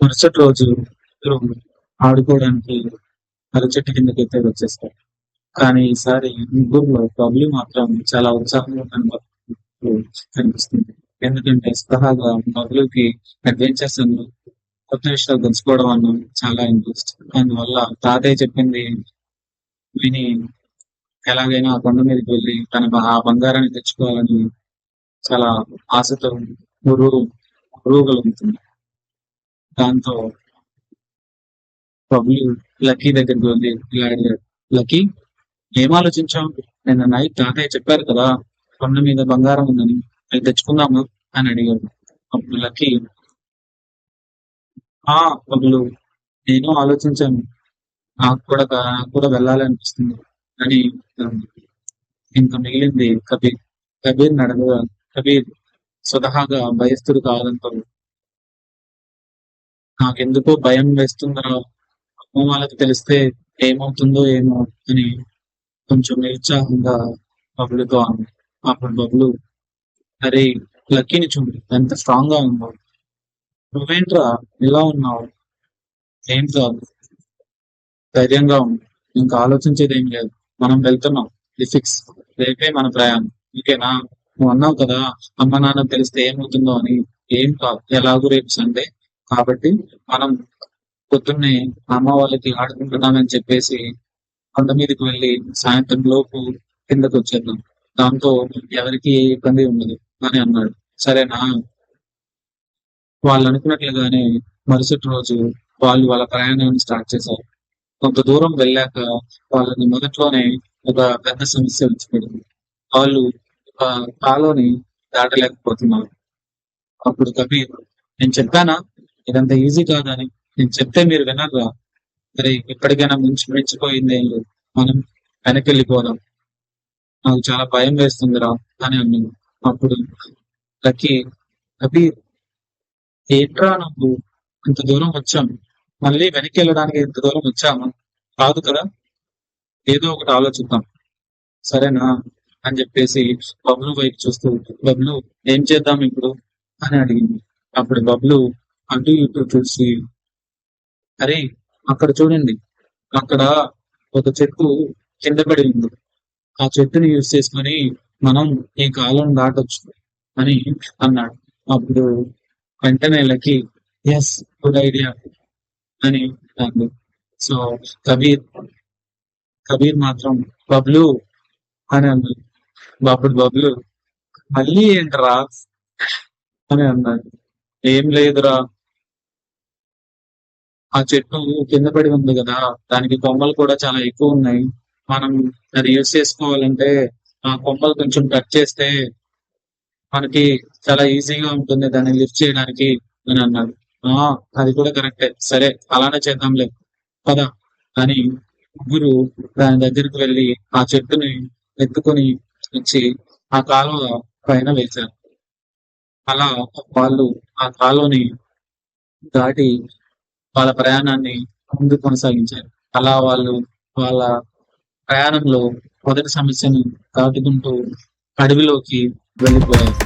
మరుసటి రోజు ఇద్దరు ఆడుకోవడానికి అరచెట్టు చెట్టు కిందకి అయితే వచ్చేస్తారు. కానీ ఈసారి ముగ్గురులో బబ్లీ మాత్రం చాలా ఉత్సాహంగా కనబడుతూ కనిపిస్తుంది. ఎందుకంటే స్వతహాగా బబ్లూకి అడ్వెంచర్స్ అన్న కొత్త విషయాలు తెలుసుకోవడం అన్న చాలా ఇంట్రెస్ట్ అందువల్ల తాతయ్య చెప్పింది విని ఎలాగైనా ఆ కొండ మీదకి వెళ్ళి తన ఆ బంగారాన్ని తెచ్చుకోవాలని చాలా ఆశతో గురువు గురువుగలుగుతుంది దాంతో బబ్లూ లక్కీ దగ్గరికి వెళ్ళి ఇలా అడిగాడు లక్కీ ఏం ఆలోచించావు? నిన్న నైట్ తాతయ్య చెప్పారు కదా కొండ మీద బంగారం ఉందని అది తెచ్చుకుందాము అని అడిగాడు అప్పుడు లక్కీ ఆ పగులు నేను ఆలోచించాను. నాకు కూడా నాకు కూడా వెళ్ళాలనిపిస్తుంది అని ఇంకా మిగిలింది కబీర్ కబీర్ నడగ కబీర్ స్వతహాగా భయస్థుడు కాదంతో నాకెందుకో భయం వేస్తుందిరా అమ్మ వాళ్ళకి తెలిస్తే ఏమవుతుందో ఏమో అని కొంచెం నిరుత్సాహంగా బబ్లుతో అన్నాడు అప్పుడు బబ్లు అరే లక్కీని చూడు ఎంత స్ట్రాంగ్గా ఉన్నావు నువ్వేంట్రా ఇలా ఉన్నావు? ఏం కాదు. ధైర్యంగా ఉంది ఇంకా ఆలోచించేది ఏం లేదు. మనం వెళ్తున్నాం. ఇది ఫిక్స్ రేపే మన ప్రయాణం. ఓకేనా? నువ్వు అన్నావు కదా అమ్మ నాన్న తెలిస్తే ఏమవుతుందో అని. ఏం కాదు. ఎలాగో రేపు సండే కాబట్టి మనం పొద్దున్నే అమ్మ వాళ్ళకి ఆడుకుంటున్నామని చెప్పేసి కొండ మీదకి వెళ్ళి సాయంత్రం లోపు కిందకు వచ్చేద్దాం. దాంతో ఎవరికి ఏ ఇబ్బంది ఉండదు అని అన్నాడు. సరేనా? వాళ్ళు అనుకున్నట్లుగానే మరుసటి రోజు వాళ్ళు వాళ్ళ ప్రయాణాన్ని స్టార్ట్ చేశారు. కొంత దూరం వెళ్ళాక వాళ్ళని మొదట్లోనే ఒక పెద్ద సమస్య వచ్చిపోయింది. వాళ్ళు ఒక కాలోని దాటలేకపోతున్నారు. అప్పుడు కబీర్ నేను చెప్పానా? ఇదంతా ఈజీ కాదని నేను చెప్తే మీరు వినర్రా. సరే ఇప్పటికైనా మించి మించిపోయింది ఏం లేదు మనం వెనక్కి వెళ్ళిపోదాం నాకు చాలా భయం వేస్తుందిరా అని అన్నాను. అప్పుడు లక్కీ కబీర్ ఏంట్రా నువ్వు? ఇంత దూరం వచ్చాము మళ్ళీ వెనక్కి వెళ్ళడానికి ఇంత దూరం వచ్చాము? కాదు కదా. ఏదో ఒకటి ఆలోచిద్దాం. సరేనా అని చెప్పేసి బబ్లు వైపు చూస్తూ బబ్లు ఏం చేద్దాం ఇప్పుడు? అని అడిగింది. అప్పుడు బబ్లు అటు ఇటు చూసి అరే అక్కడ చూడండి. అక్కడ ఒక చెట్టు కింద పడి ఉంది. ఆ చెట్టుని యూజ్ చేసుకొని మనం ఈ కాలం దాటొచ్చు అని అన్నాడు. అప్పుడు వెంటనే వీళ్ళకి ఎస్ గుడ్ ఐడియా అని అంది సో కబీర్ కబీర్ మాత్రం బబ్లు అని అంది అప్పుడు బబ్లు మళ్ళీ ఏంట్రా అని అన్నాడు. ఏం లేదురా ఆ చెట్టు కింద పడి ఉంది కదా దానికి కొమ్మలు కూడా చాలా ఎక్కువ ఉన్నాయి. మనం అది యూజ్ చేసుకోవాలంటే ఆ కొమ్మలు కొంచెం కట్ చేస్తే మనకి చాలా ఈజీగా ఉంటుంది దాన్ని లిఫ్ట్ చేయడానికి అని అన్నాడు. ఆ అది కూడా కరెక్టే. సరే అలానే చేద్దాంలే. పద. అని ముగ్గురు దాని దగ్గరికి వెళ్ళి ఆ చెట్టుని ఎత్తుకొని వచ్చి ఆ కాలువ పైన వేశారు. అలా వాళ్ళు ఆ కాలువని దాటి వాళ్ళ ప్రయాణాన్ని ముందు కొనసాగించారు. అలా వాళ్ళు వాళ్ళ ప్రయాణంలో మొదటి సమస్యను దాటుకుంటూ అడవిలోకి వెళ్ళిపోయారు.